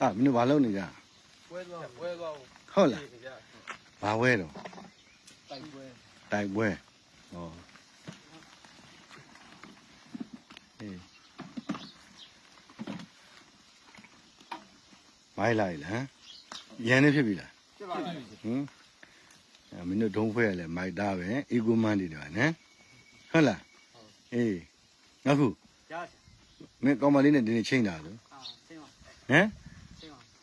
အာမင်းတို့ဘာလုပ်နေကြပွဲသွားပွဲသွားဟုတ်လားကြဘာဝဲတော့တိုက်ပွဲတိုက်ပွဲဟောအေးမိုင်းလိုက်လားဟမ်ရန်နေဖြစ်ပြီလားပြပါလားဟမ်အဲမင်းတို့ဒုံးဖွဲရလဲမိုက်သားပဲအီကိုမန်ဒီတယ်နော်ဟုတ်လားအေးနောက်ခုရချင်မင်းကောင်မလေးနဲ့ဒီနေ့ချိန်တာလို့အာစိမ့်ပါဟမ်စိမ့်ပါ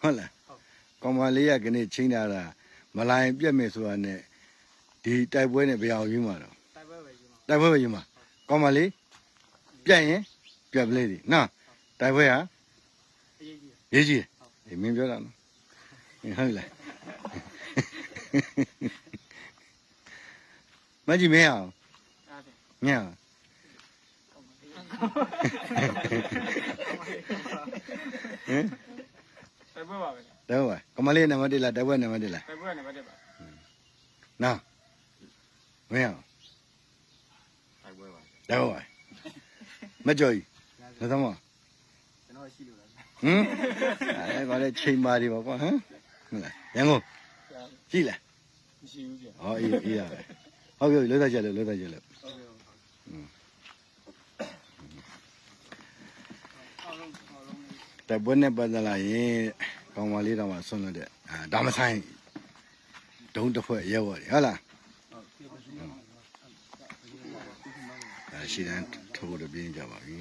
ဟုတ်လားဟုတ်ကောင်မလေးကကနေ့ချိန်တာတာမလာရင်ပြက်မယ်ဆိုတာနဲ့ဒီတိုက်ပွဲနဲ့ဘယ်အောင်ယူမှာတော့တိုက်ပွဲပဲယူမှာတိုက်ပွဲပဲယူမှာကောင်မလေးပြက်ရင်ပြက်ပလေးဒီနော်တိုက်ပွဲဟာအရေးကြီးရေးကြီးတယ်ဒီမင်းပြောတာနော်ဟုတ်လားမကြည့်မင်းအောင်အားဖြင့်ညအောင်ဟမ် တိုက်ပွဲပါပဲတော့ပါကောင်မလေးနံပါတ်1လားတိုက်ပွဲနံပါတ်1လားတိုက်ပွဲကနေပတ်တယ်ပါနော်မင်းအောင်တိုက်ပွဲပါတော့ပါမကြော်ကြီးသသမကျွန်တော်ရှိလို့လားဟမ်အဲကောလည်းချိန်ပါဒီပါကွာဟမ်ဟုတ်လားရန်ကုန်ကြည့်လားမရှိဘူးကြာဟောအေးအေးရပဲဟုတ်ပြီလွတ်သားချက်လို့လွတ်သားချက်လို့ ဟုတ်ကဲ့အားလုံးအားလုံး တိုက်ပွဲနဲ့ပတ်သက်လာရင်ကောင်မလေးတော့မှဆွန့်လို့တဲ့အာဒါမဆိုင်ဒုံးတစ်ဖွဲ့ရဲဘော်တွေဟုတ်လားအဲရှိတန်းထုတ်ဖို့တော့ပြင်းကြပါပြီ